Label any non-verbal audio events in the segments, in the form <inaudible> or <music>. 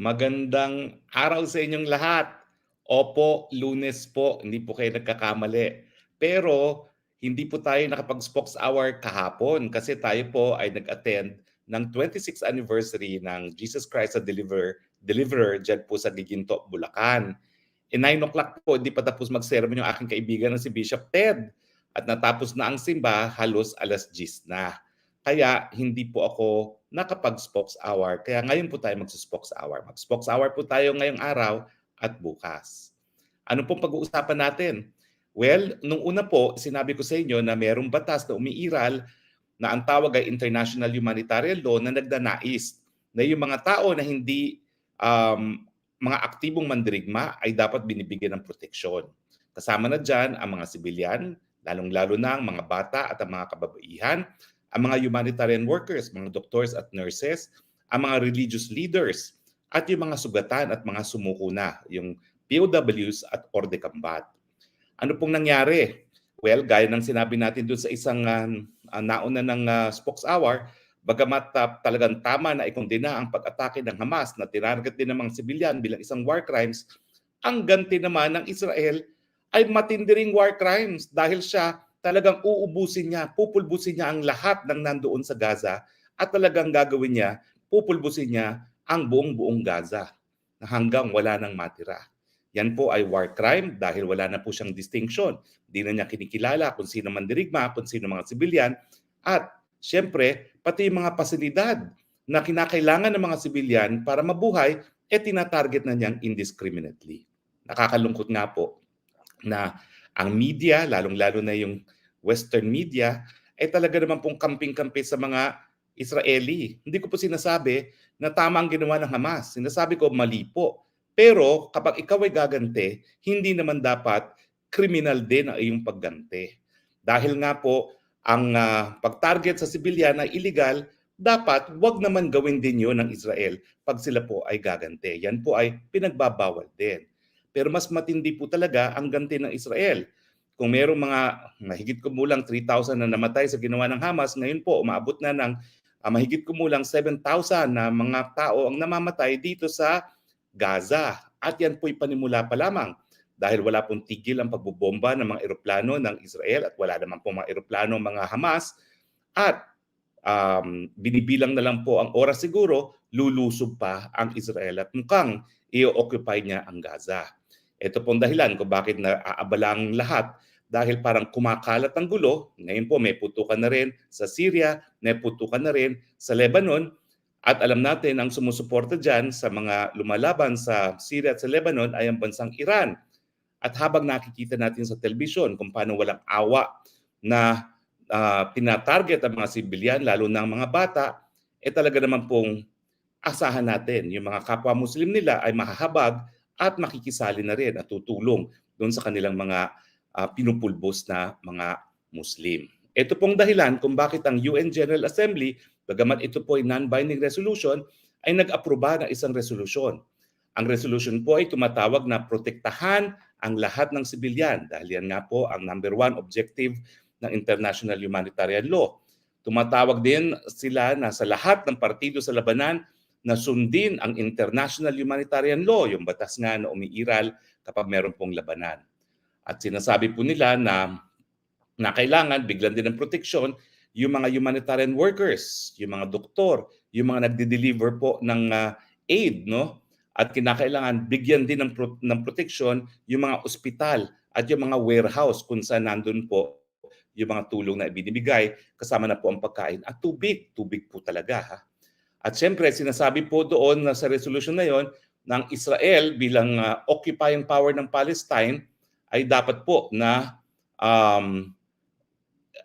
Magandang araw sa inyong lahat. Opo, Lunes po, hindi po kayo nagkakamali. Pero hindi po tayo nakapag-Spokes Hour kahapon kasi tayo po ay nag-attend ng 26th anniversary ng Jesus Christ the Deliverer, Deliverer dyan po sa Giginto, Bulacan. E 9 o'clock po, hindi pa tapos mag-sermon yung aking kaibigan na si Bishop Ted. At natapos na ang simba, halos alas 10 na. Kaya hindi po ako nakapag-spokes hour. Kaya ngayon po tayo mag-spokes hour. Mag-spokes hour po tayo ngayong araw at bukas. Ano pong pag-uusapan natin? Well, nung una po, sinabi ko sa inyo na mayroong batas na umiiral na ang tawag ay International Humanitarian Law na nagdanais na yung mga tao na hindi um, mga aktibong mandirigma ay dapat binibigyan ng proteksyon. Kasama na dyan ang mga sibilyan, lalong-lalo na ang mga bata at ang mga kababaihan, ang mga humanitarian workers, mga doctors at nurses, ang mga religious leaders, at yung mga sugatan at mga sumuko na, yung POWs at Orde Kambat. Ano pong nangyari? Well, gaya ng sinabi natin doon sa isang uh, nauna ng uh, spokes hour, bagamat uh, talagang tama na ikondena ang pag-atake ng Hamas na tinarget din ng mga sibilyan bilang isang war crimes, ang ganti naman ng Israel ay matindiring war crimes dahil siya talagang uubusin niya, pupulbusin niya ang lahat ng nandoon sa Gaza at talagang gagawin niya, pupulbusin niya ang buong-buong Gaza na hanggang wala nang matira. Yan po ay war crime dahil wala na po siyang distinction. Hindi na niya kinikilala kung sino man dirigma, kung sino mga sibilyan. At siyempre, pati yung mga pasilidad na kinakailangan ng mga sibilyan para mabuhay, eh tinatarget na niyang indiscriminately. Nakakalungkot nga po na ang media, lalong-lalo na yung Western media, ay talaga naman pong kamping-kampi sa mga Israeli. Hindi ko po sinasabi na tama ang ginawa ng Hamas. Sinasabi ko mali po. Pero kapag ikaw ay gagante, hindi naman dapat kriminal din ang iyong paggante. Dahil nga po, ang uh, pag-target sa sibilyan ay illegal, dapat wag naman gawin din yun ng Israel pag sila po ay gagante. Yan po ay pinagbabawal din. Pero mas matindi po talaga ang ganti ng Israel. Kung mayroong mga mahigit kumulang 3,000 na namatay sa ginawa ng Hamas, ngayon po umaabot na ng uh, mahigit kumulang 7,000 na mga tao ang namamatay dito sa Gaza. At yan po'y panimula pa lamang dahil wala pong tigil ang pagbobomba ng mga eroplano ng Israel at wala naman pong mga eroplano mga Hamas. At um, binibilang na lang po ang oras siguro, lulusob pa ang Israel at mukhang i-occupy niya ang Gaza. Ito pong dahilan kung bakit naaabala ang lahat dahil parang kumakalat ang gulo. Ngayon po may putukan na rin sa Syria, may putukan na rin sa Lebanon. At alam natin ang sumusuporta dyan sa mga lumalaban sa Syria at sa Lebanon ay ang bansang Iran. At habang nakikita natin sa telebisyon kung paano walang awa na uh, tinatarget ang mga sibilyan, lalo na ang mga bata, eh talaga naman pong asahan natin yung mga kapwa Muslim nila ay mahahabag at makikisali na rin at tutulong doon sa kanilang mga uh, pinupulbos na mga Muslim. Ito pong dahilan kung bakit ang UN General Assembly, bagamat ito po ay non-binding resolution, ay nag-aproba ng isang resolusyon. Ang resolution po ay tumatawag na protektahan ang lahat ng sibilyan dahil yan nga po ang number one objective ng international humanitarian law. Tumatawag din sila na sa lahat ng partido sa labanan na sundin ang international humanitarian law, yung batas nga na umiiral kapag meron pong labanan. At sinasabi po nila na, na kailangan biglan din ng proteksyon yung mga humanitarian workers, yung mga doktor, yung mga nagde-deliver po ng uh, aid, no? At kinakailangan bigyan din ng, pro- ng proteksyon yung mga ospital at yung mga warehouse kung saan nandun po yung mga tulong na ibinibigay kasama na po ang pagkain at tubig. Tubig po talaga ha. At siyempre, sinasabi po doon na sa resolution na yon ng Israel bilang uh, occupying power ng Palestine ay dapat po na um,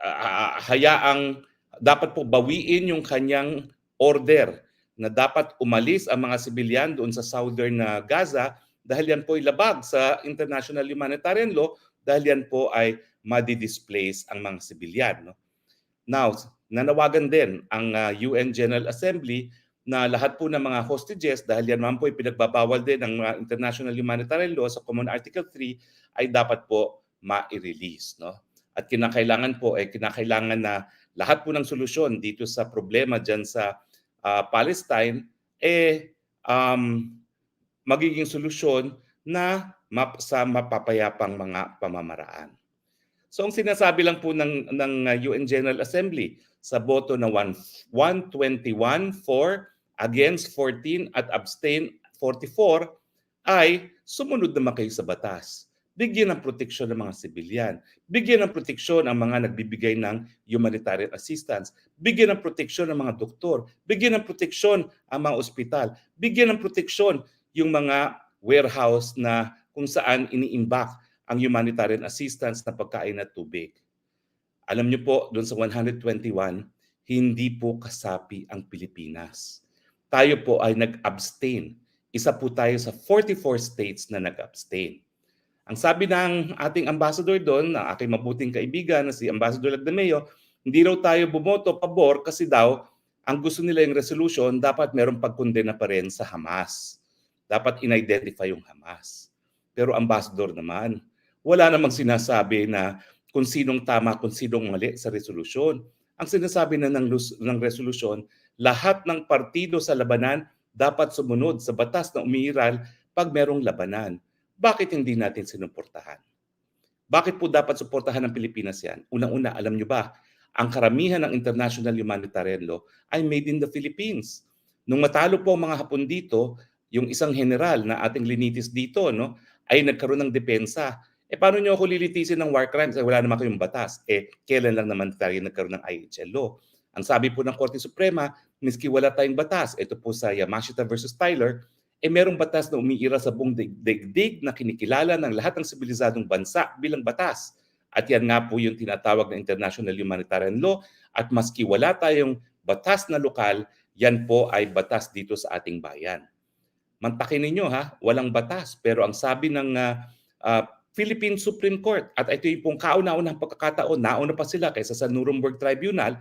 uh, hayaang dapat po bawiin yung kanyang order na dapat umalis ang mga sibilyan doon sa southern uh, Gaza dahil yan po ay labag sa international humanitarian law dahil yan po ay madi-displace ang mga sibilyan. No? Now, nanawagan din ang ah, UN General Assembly na lahat po ng mga hostages, dahil yan naman po ay pinagbabawal din ng uh, International Humanitarian Law sa Common Article 3, ay dapat po ma-release. No? At kinakailangan po, ay kinakailangan na lahat po ng solusyon dito sa problema dyan sa uh, Palestine, eh um, magiging solusyon na map, sa mapapayapang mga pamamaraan. So ang sinasabi lang po ng, ng uh, UN General Assembly sa boto na 1, 121 for, against 14 at abstain 44 ay sumunod naman kayo sa batas. Bigyan ng proteksyon ng mga sibilyan. Bigyan ng proteksyon ang mga nagbibigay ng humanitarian assistance. Bigyan ng proteksyon ang mga doktor. Bigyan ng proteksyon ang mga ospital. Bigyan ng proteksyon yung mga warehouse na kung saan iniimbak ang humanitarian assistance na pagkain at tubig. Alam niyo po, doon sa 121, hindi po kasapi ang Pilipinas. Tayo po ay nag-abstain. Isa po tayo sa 44 states na nag-abstain. Ang sabi ng ating ambassador doon, na aking mabuting kaibigan na si Ambassador Lagdameo, hindi raw tayo bumoto pabor kasi daw ang gusto nila yung resolution dapat merong pagkondena pa rin sa Hamas. Dapat in-identify yung Hamas. Pero ambassador naman, wala namang sinasabi na kung sinong tama, kung sinong mali sa resolusyon. Ang sinasabi na ng, ng resolusyon, lahat ng partido sa labanan dapat sumunod sa batas na umiiral pag merong labanan. Bakit hindi natin sinuportahan? Bakit po dapat suportahan ng Pilipinas yan? Unang-una, alam nyo ba, ang karamihan ng international humanitarian law ay made in the Philippines. Nung matalo po ang mga Hapon dito, yung isang general na ating linitis dito, no, ay nagkaroon ng depensa. Eh paano nyo ako lilitisin ng war crimes? Eh, wala naman kayong batas. Eh kailan lang naman tayo nagkaroon ng IHL law? Ang sabi po ng Korte Suprema, miski wala tayong batas, ito po sa Yamashita versus Tyler, eh merong batas na umiira sa buong daigdig na kinikilala ng lahat ng sibilizadong bansa bilang batas. At yan nga po yung tinatawag na International Humanitarian Law at maski wala tayong batas na lokal, yan po ay batas dito sa ating bayan. Mantakin ninyo ha, walang batas pero ang sabi ng uh, uh, Philippine Supreme Court at ito yung pong kauna-unang pagkakataon, nauna pa sila kaysa sa Nuremberg Tribunal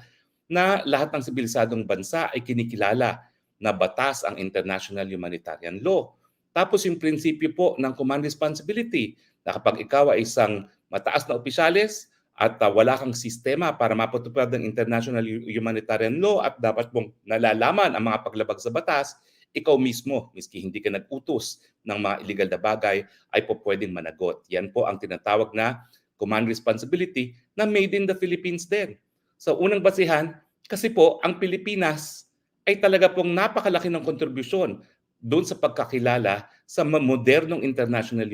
na lahat ng sibilisadong bansa ay kinikilala na batas ang international humanitarian law. Tapos yung prinsipyo po ng command responsibility na kapag ikaw ay isang mataas na opisyales at uh, wala kang sistema para mapatupad ng international humanitarian law at dapat mong nalalaman ang mga paglabag sa batas, ikaw mismo, miski hindi ka nag-utos ng mga illegal na bagay, ay po pwedeng managot. Yan po ang tinatawag na command responsibility na made in the Philippines din. So unang basihan, kasi po ang Pilipinas ay talaga pong napakalaki ng kontribusyon doon sa pagkakilala sa modernong international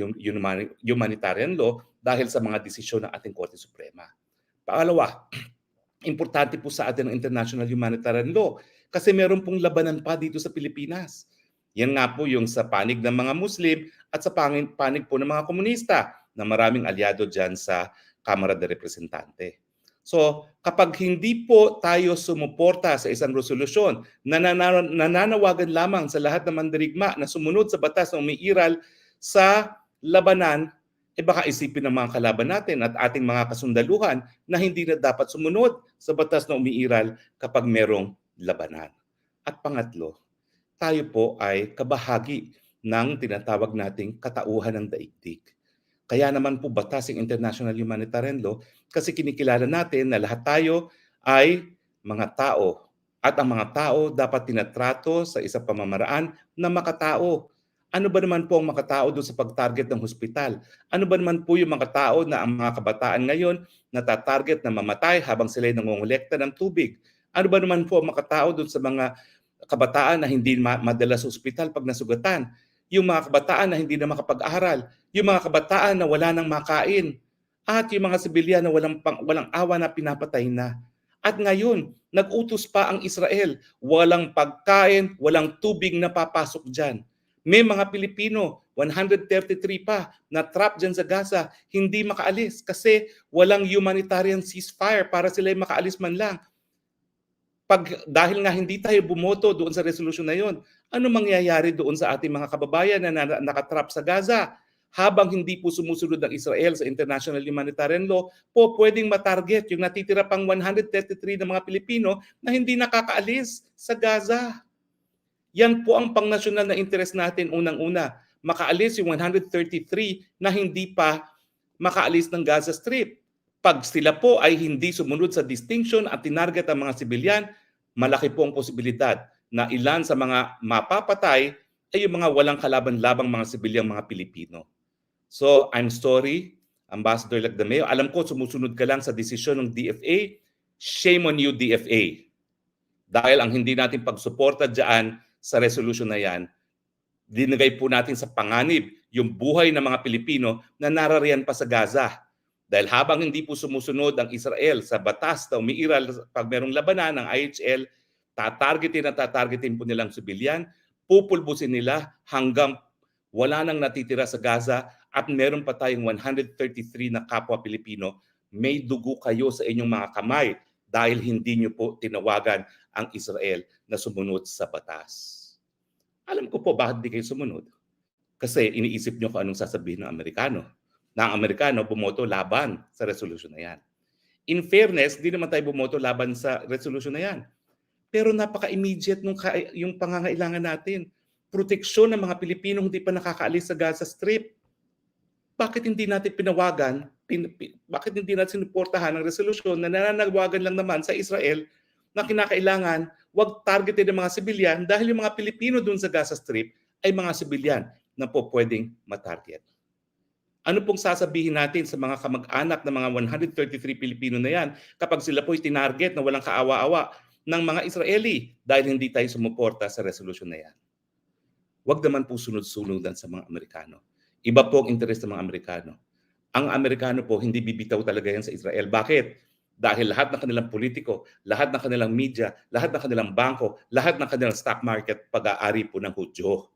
humanitarian law dahil sa mga desisyon ng ating Korte Suprema. Pangalawa, importante po sa atin ang international humanitarian law kasi meron pong labanan pa dito sa Pilipinas. Yan nga po yung sa panig ng mga Muslim at sa panig po ng mga komunista na maraming aliado dyan sa Kamara de Representante. So, kapag hindi po tayo sumuporta sa isang resolusyon na nananawagan lamang sa lahat ng mandirigma na sumunod sa batas na umiiral sa labanan, eh baka isipin ng mga kalaban natin at ating mga kasundaluhan na hindi na dapat sumunod sa batas na umiiral kapag merong labanan. At pangatlo, tayo po ay kabahagi ng tinatawag nating katauhan ng daigdig. Kaya naman po batas ng International Humanitarian Law kasi kinikilala natin na lahat tayo ay mga tao. At ang mga tao dapat tinatrato sa isang pamamaraan na makatao. Ano ba naman po ang makatao doon sa pag-target ng hospital? Ano ba naman po yung mga tao na ang mga kabataan ngayon natatarget na mamatay habang sila ay nangongolekta ng tubig? Ano ba naman po ang makatao doon sa mga kabataan na hindi madala sa ospital pag nasugatan? yung mga kabataan na hindi na makapag-aral, yung mga kabataan na wala nang makain, at yung mga sibilyan na walang, pang, walang awa na pinapatay na. At ngayon, nag-utos pa ang Israel, walang pagkain, walang tubig na papasok dyan. May mga Pilipino, 133 pa, na trap dyan sa Gaza, hindi makaalis kasi walang humanitarian ceasefire para sila makaalis man lang pag dahil nga hindi tayo bumoto doon sa resolution na yon, ano mangyayari doon sa ating mga kababayan na, na nakatrap sa Gaza? Habang hindi po sumusunod ng Israel sa international humanitarian law, po pwedeng matarget yung natitira pang 133 ng mga Pilipino na hindi nakakaalis sa Gaza. Yan po ang pangnasyonal na interest natin unang-una. Makaalis yung 133 na hindi pa makaalis ng Gaza Strip. Pag sila po ay hindi sumunod sa distinction at tinarget ang mga sibilyan, malaki po ang posibilidad na ilan sa mga mapapatay ay yung mga walang kalaban-labang mga sibilyang mga Pilipino. So, I'm sorry, Ambassador Lagdameo. Alam ko, sumusunod ka lang sa desisyon ng DFA. Shame on you, DFA. Dahil ang hindi natin pagsuporta dyan sa resolution na yan, dinagay po natin sa panganib yung buhay ng mga Pilipino na narariyan pa sa Gaza. Dahil habang hindi po sumusunod ang Israel sa batas na umiiral pag merong labanan ng IHL, tatargetin at tatargetin po nilang sibilyan, pupulbusin nila hanggang wala nang natitira sa Gaza at meron pa tayong 133 na kapwa Pilipino, may dugo kayo sa inyong mga kamay dahil hindi nyo po tinawagan ang Israel na sumunod sa batas. Alam ko po bakit di kayo sumunod. Kasi iniisip nyo kung anong sasabihin ng Amerikano. Na ang Amerikano bumoto laban sa resolution na yan. In fairness, di naman tayo bumoto laban sa resolution na yan. Pero napaka-immediate nung yung pangangailangan natin. Proteksyon ng mga Pilipinong hindi pa nakakaalis sa Gaza Strip. Bakit hindi natin pinawagan, pin, pi- bakit hindi natin sinuportahan ang resolusyon na nananawagan lang naman sa Israel na kinakailangan wag targeted ng mga sibilyan dahil yung mga Pilipino dun sa Gaza Strip ay mga sibilyan na po pwedeng matarget. Ano pong sasabihin natin sa mga kamag-anak ng mga 133 Pilipino na yan kapag sila po'y tinarget na walang kaawa-awa ng mga Israeli dahil hindi tayo sumuporta sa resolution na yan? Huwag naman po sunod-sunudan sa mga Amerikano. Iba po ang interes ng mga Amerikano. Ang Amerikano po hindi bibitaw talaga yan sa Israel. Bakit? Dahil lahat ng kanilang politiko, lahat ng kanilang media, lahat ng kanilang bangko, lahat ng kanilang stock market pag-aari po ng Hudyo.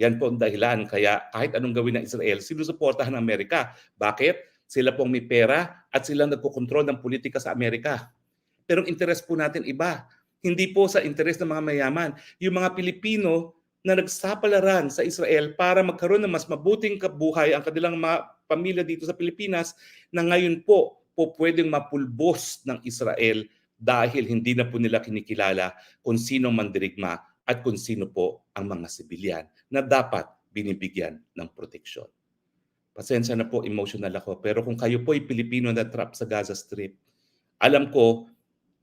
Yan po ang dahilan. Kaya kahit anong gawin ng Israel, sinusuportahan ng Amerika. Bakit? Sila pong may pera at sila nagkokontrol ng politika sa Amerika. Pero ang interes po natin iba. Hindi po sa interes ng mga mayaman. Yung mga Pilipino na nagsapalaran sa Israel para magkaroon ng mas mabuting kabuhay ang kanilang mga pamilya dito sa Pilipinas na ngayon po po pwedeng mapulbos ng Israel dahil hindi na po nila kinikilala kung sino mandirigma at kung sino po ang mga sibilyan na dapat binibigyan ng proteksyon. Pasensya na po, emotional ako. Pero kung kayo po ay Pilipino na trap sa Gaza Strip, alam ko,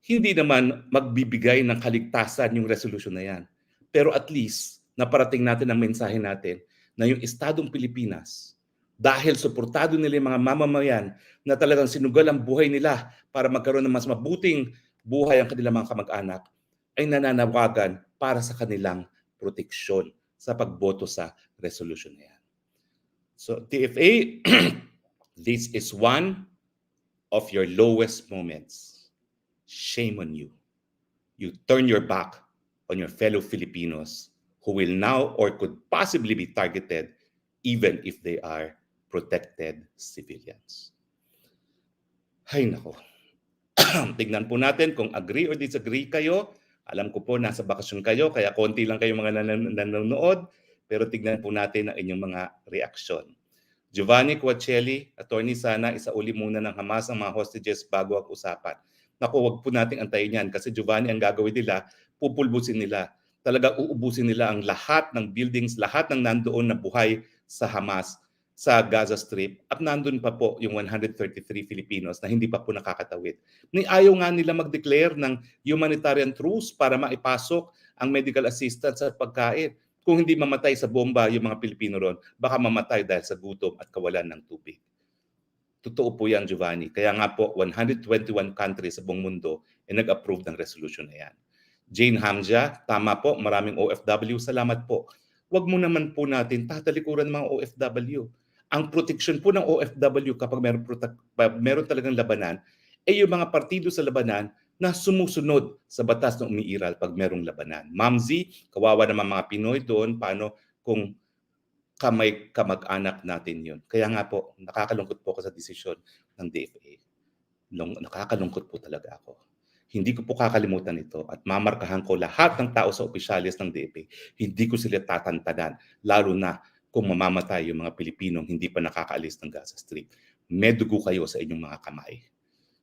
hindi naman magbibigay ng kaligtasan yung resolution na yan. Pero at least, naparating natin ang mensahe natin na yung Estadong Pilipinas, dahil suportado nila yung mga mamamayan na talagang sinugal ang buhay nila para magkaroon ng mas mabuting buhay ang kanilang mga kamag-anak, ay nananawagan para sa kanilang proteksyon sa pagboto sa resolution na yan. So TFA, <clears throat> this is one of your lowest moments. Shame on you. You turn your back on your fellow Filipinos who will now or could possibly be targeted even if they are protected civilians. Hay nako. <clears throat> Tignan po natin kung agree or disagree kayo. Alam ko po nasa bakasyon kayo kaya konti lang kayo mga nanan- nanonood pero tignan po natin ang inyong mga reaksyon. Giovanni Quacelli, attorney sana, isauli muna ng Hamas ang mga hostages bago ang usapan. Naku, wag po nating antayin yan kasi Giovanni ang gagawin nila, pupulbusin nila. Talaga uubusin nila ang lahat ng buildings, lahat ng nandoon na buhay sa Hamas sa Gaza Strip at nandun pa po yung 133 Filipinos na hindi pa po nakakatawid. Ni ayaw nga nila mag-declare ng humanitarian truce para maipasok ang medical assistance at pagkain. Kung hindi mamatay sa bomba yung mga Pilipino ron, baka mamatay dahil sa gutom at kawalan ng tubig. Totoo po yan, Giovanni. Kaya nga po, 121 countries sa buong mundo ay nag-approve ng resolution na yan. Jane Hamja, tama po, maraming OFW, salamat po. Huwag mo naman po natin tatalikuran mga OFW ang proteksyon po ng OFW kapag meron, meron talagang labanan, ay yung mga partido sa labanan na sumusunod sa batas na umiiral pag merong labanan. Mamzi, kawawa naman mga Pinoy doon, paano kung kamay kamag-anak natin yun. Kaya nga po, nakakalungkot po ako sa desisyon ng DFA. Long, nakakalungkot po talaga ako. Hindi ko po kakalimutan ito at mamarkahan ko lahat ng tao sa opisyalis ng DFA. Hindi ko sila tatantanan, lalo na kung mamamatay yung mga Pilipinong hindi pa nakakaalis ng Gaza Strip. Medugo kayo sa inyong mga kamay.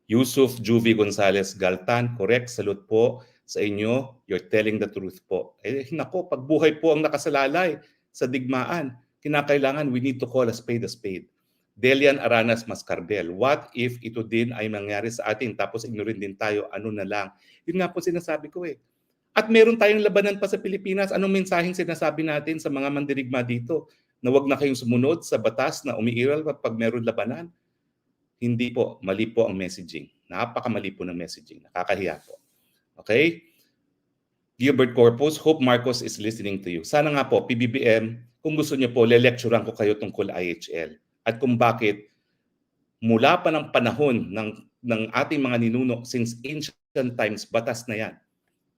Yusuf Juvie Gonzalez Galtan, correct, salute po sa inyo. You're telling the truth po. Eh, nako, pagbuhay po ang nakasalalay sa digmaan. Kinakailangan, we need to call a spade a spade. Delian Aranas Mascarbel, what if ito din ay nangyari sa atin tapos ignorin din tayo, ano na lang? Yun nga po sinasabi ko eh. At meron tayong labanan pa sa Pilipinas. Anong mensaheng sinasabi natin sa mga mandirigma dito? Na wag na kayong sumunod sa batas na umiiral pag meron labanan? Hindi po. Mali po ang messaging. Napakamali po ng messaging. Nakakahiya po. Okay? Gilbert Corpus, hope Marcos is listening to you. Sana nga po, PBBM, kung gusto niyo po, le-lecturean ko kayo tungkol IHL at kung bakit mula pa ng panahon ng, ng ating mga ninuno since ancient times, batas na yan.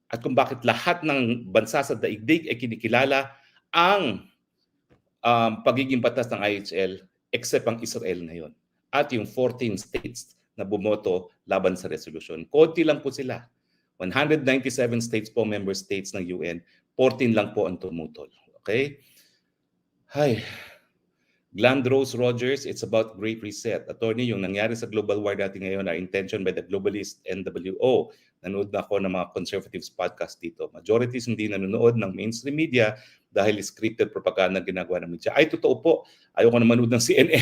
At kung bakit lahat ng bansa sa daigdig ay kinikilala ang um, pagiging batas ng IHL except ang Israel ngayon. At yung 14 states na bumoto laban sa resolution. Konti lang po sila. 197 states po, member states ng UN, 14 lang po ang tumutol. Okay? Hay. Gland Rose Rogers, it's about great reset. Attorney, yung nangyari sa global war natin ngayon are intention by the globalist NWO. Nanood na ako ng mga conservatives podcast dito. Majorities hindi nanonood ng mainstream media dahil scripted propaganda ginagawa ng media. Ay, totoo po. Ayoko na manood ng <laughs> CNN.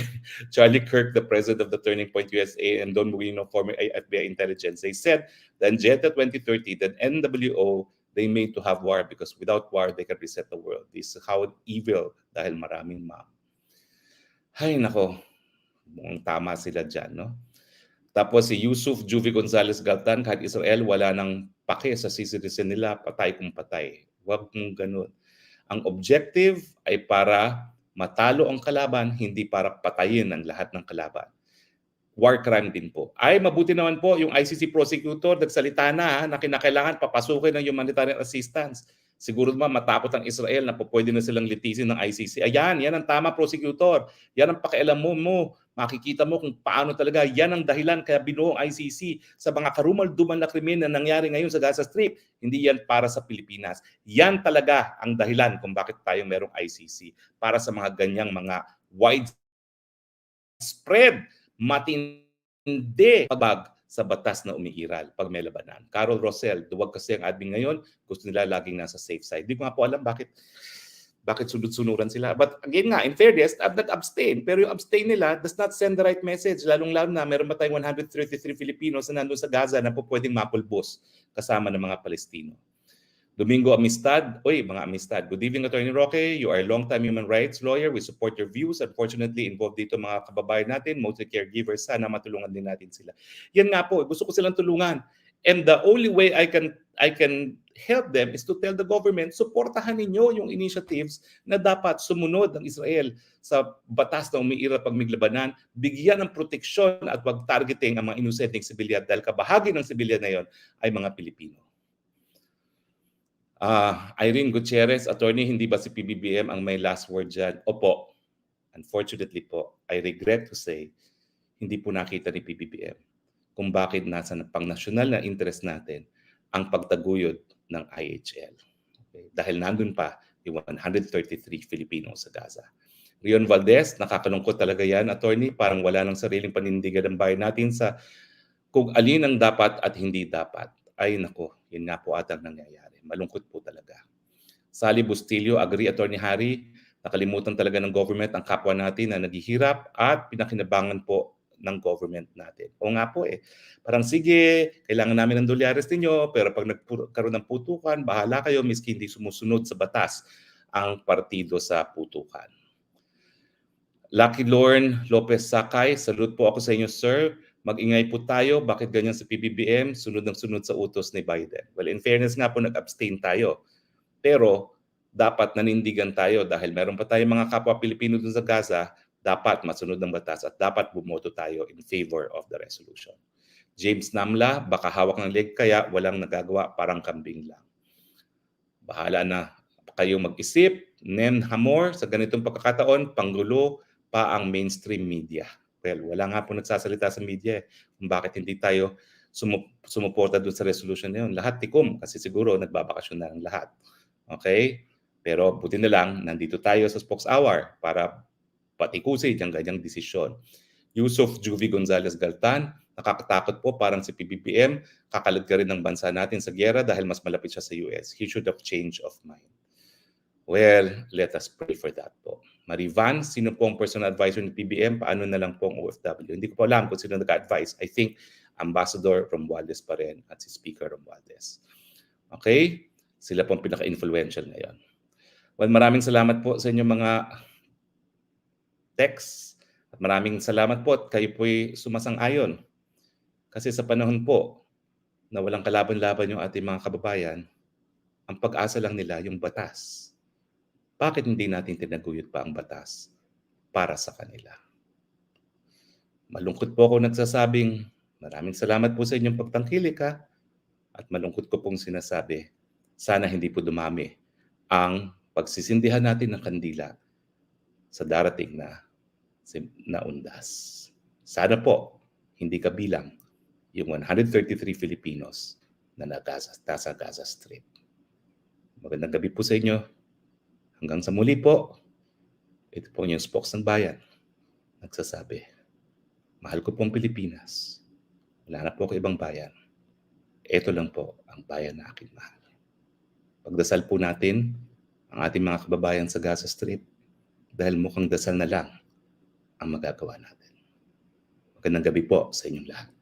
Charlie Kirk, the president of the Turning Point USA, and Don Muino, former FBI intelligence, they said in Jetta 2030, that NWO, they made to have war because without war, they can reset the world. This is how evil dahil maraming ma'am. Hay nako, mukhang tama sila dyan, no? Tapos si Yusuf Juvi Gonzalez Galtan, kahit Israel, wala nang pake sa citizen nila, patay kung patay. Huwag mong ganun. Ang objective ay para matalo ang kalaban, hindi para patayin ang lahat ng kalaban. War crime din po. Ay, mabuti naman po yung ICC prosecutor nagsalita na na kinakailangan papasukin ng humanitarian assistance. Siguro naman matapot ang Israel na pwede na silang litisin ng ICC. Ayan, yan ang tama prosecutor. Yan ang pakialam mo mo. Makikita mo kung paano talaga yan ang dahilan kaya binuo ang ICC sa mga karumal-dumal na krimen na nangyari ngayon sa Gaza Strip. Hindi yan para sa Pilipinas. Yan talaga ang dahilan kung bakit tayo merong ICC. Para sa mga ganyang mga widespread, matindi pagbag sa batas na umiiral pag may labanan. Carol Rosel, duwag kasi ang admin ngayon, gusto nila laging nasa safe side. Di ko nga po alam bakit bakit sunod-sunuran sila. But again nga, in fairness, nag-abstain. Pero yung abstain nila does not send the right message. Lalong-lalo na, meron ba tayong 133 Filipinos na nandun sa Gaza na po pwedeng mapulbos kasama ng mga Palestino. Domingo Amistad. Oy, mga Amistad. Good evening, Attorney Roque. You are a long-time human rights lawyer. We support your views. Unfortunately, involved dito mga kababayan natin, mostly caregivers. Sana matulungan din natin sila. Yan nga po, gusto ko silang tulungan. And the only way I can I can help them is to tell the government, suportahan ninyo yung initiatives na dapat sumunod ng Israel sa batas na umiira pag miglabanan, bigyan ng proteksyon at wag targeting ang mga inosenteng sibilyan dahil kabahagi ng sibilyan na yon ay mga Pilipino. Uh, Irene Gutierrez, attorney, hindi ba si PBBM ang may last word dyan? Opo. Unfortunately po, I regret to say, hindi po nakita ni PBBM kung bakit nasa pang national na interest natin ang pagtaguyod ng IHL. Okay? Dahil nandun pa yung 133 Filipinos sa Gaza. Rion Valdez, nakakalungkot talaga yan, attorney. Parang wala ng sariling panindigan ng bayan natin sa kung alin ang dapat at hindi dapat. Ay nako, yun nga po atang nangyayari. Malungkot po talaga. Sally Bustillo, agree Attorney Harry, nakalimutan talaga ng government ang kapwa natin na naghihirap at pinakinabangan po ng government natin. O nga po eh, parang sige, kailangan namin ng dolyares ninyo, pero pag nagkaroon ng putukan, bahala kayo, miski hindi sumusunod sa batas ang partido sa putukan. Lucky Lorne Lopez Sakay, salute po ako sa inyo, sir. Mag-ingay po tayo. Bakit ganyan sa PBBM? Sunod ng sunod sa utos ni Biden. Well, in fairness nga po, nag-abstain tayo. Pero dapat nanindigan tayo dahil meron pa tayong mga kapwa Pilipino dun sa Gaza, dapat masunod ng batas at dapat bumoto tayo in favor of the resolution. James Namla, baka hawak ng leg kaya walang nagagawa, parang kambing lang. Bahala na kayo mag-isip. Nen Hamor, sa ganitong pagkakataon, panggulo pa ang mainstream media. Well, wala nga po nagsasalita sa media eh, kung bakit hindi tayo sumu- sumuporta doon sa resolution na yun. Lahat tikom kasi siguro nagbabakasyon na ang lahat. Okay? Pero buti na lang, nandito tayo sa Spokes Hour para patikusin yung ganyang desisyon. Yusuf Juvi Gonzalez Galtan, nakakatakot po parang si PBBM, kakalad ka rin ng bansa natin sa gyera dahil mas malapit siya sa US. He should have change of mind. Well, let us pray for that po. Marivan, sino po ang personal advisor ni PBM? Paano na lang po ang OFW? Hindi ko po alam kung sino nag-advise. I think Ambassador Romualdez pa rin at si Speaker Romualdez. Okay? Sila po ang pinaka-influential ngayon. Well, maraming salamat po sa inyong mga texts at maraming salamat po at kayo po'y sumasang-ayon. Kasi sa panahon po na walang kalaban-laban yung ating mga kababayan, ang pag-asa lang nila yung batas. Bakit hindi natin tinaguyod pa ang batas para sa kanila? Malungkot po ako nagsasabing maraming salamat po sa inyong pagtangkilik ha. At malungkot ko pong sinasabi, sana hindi po dumami ang pagsisindihan natin ng kandila sa darating na na undas. Sana po hindi kabilang yung 133 Filipinos na nasa, Gaza Strip. Magandang gabi po sa inyo. Hanggang sa muli po, ito po yung spokes ng bayan. Nagsasabi, mahal ko pong Pilipinas. Wala na po ako ibang bayan. Ito lang po ang bayan na aking mahal. Pagdasal po natin ang ating mga kababayan sa Gaza Strip dahil mukhang dasal na lang ang magagawa natin. Magandang gabi po sa inyong lahat.